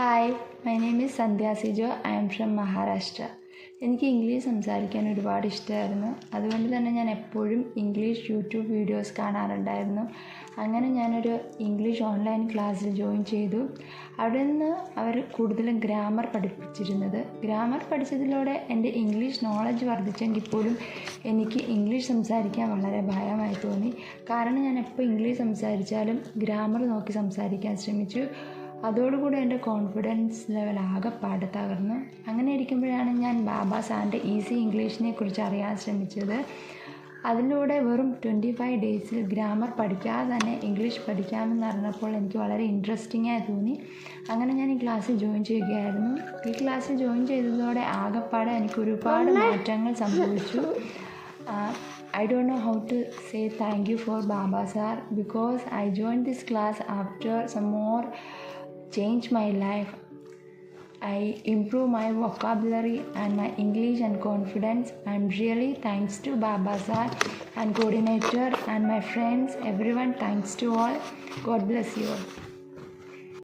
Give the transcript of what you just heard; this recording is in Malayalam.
Hi my name is Sandhya Sijo I am from Maharashtra എനിക്ക് ഇംഗ്ലീഷ് സംസാരിക്കാൻ ഒരുപാട് ഇഷ്ടമായിരുന്നു. അതുകൊണ്ട് തന്നെ ഞാൻ എപ്പോഴും ഇംഗ്ലീഷ് യൂട്യൂബ് വീഡിയോസ് കാണാറുണ്ടായിരുന്നു. അങ്ങനെ ഞാനൊരു ഇംഗ്ലീഷ് ഓൺലൈൻ ക്ലാസ്സിൽ ജോയിൻ ചെയ്തു. അവിടെ നിന്ന് അവർ കൂടുതലും ഗ്രാമർ പഠിപ്പിച്ചിരുന്നത്. ഗ്രാമർ പഠിച്ചതിലൂടെ എന്റെ ഇംഗ്ലീഷ് നോളജ് വർദ്ധിച്ചെങ്കിൽ പോലും എനിക്ക് ഇംഗ്ലീഷ് സംസാരിക്കാൻ വളരെ ഭയമായി തോന്നി. കാരണം ഞാൻ എപ്പോൾ ഇംഗ്ലീഷ് സംസാരിച്ചാലും ഗ്രാമർ നോക്കി സംസാരിക്കാൻ ശ്രമിച്ചു. അതോടുകൂടി എന്റെ കോൺഫിഡൻസ് ലെവൽ ആകെ പാട് തകർന്നു അങ്ങനെ ഇരിക്കുമ്പോഴാണ് ഞാൻ ബാബാ സാറിന്റെ ഈസി ഇംഗ്ലീഷിനെ കുറിച്ച് അറിയാൻ ശ്രമിച്ചത്. അതിലൂടെ വെറും ട്വന്റി ഫൈവ് ഡേയ്സിൽ ഗ്രാമർ പഠിക്കാതെ തന്നെ ഇംഗ്ലീഷ് പഠിക്കാമെന്ന് അറിഞ്ഞപ്പോൾ എനിക്ക് വളരെ ഇൻട്രസ്റ്റിംഗ് ആയി തോന്നി. അങ്ങനെ ഞാൻ ഈ ക്ലാസ്സിൽ ജോയിൻ ചെയ്യുകയായിരുന്നു. ഈ ക്ലാസ്സിൽ ജോയിൻ ചെയ്തതോടെ ആകെപ്പാടെ എനിക്ക് ഒരുപാട് മാറ്റങ്ങൾ സംഭവിച്ചു. I don't know how to say thank you for Baba sir because I join this class after some more change my life. I improve my vocabulary and my English and confidence. I'm really thanks to Baba sir and coordinator and my friends, everyone. Thanks to all. God bless you all.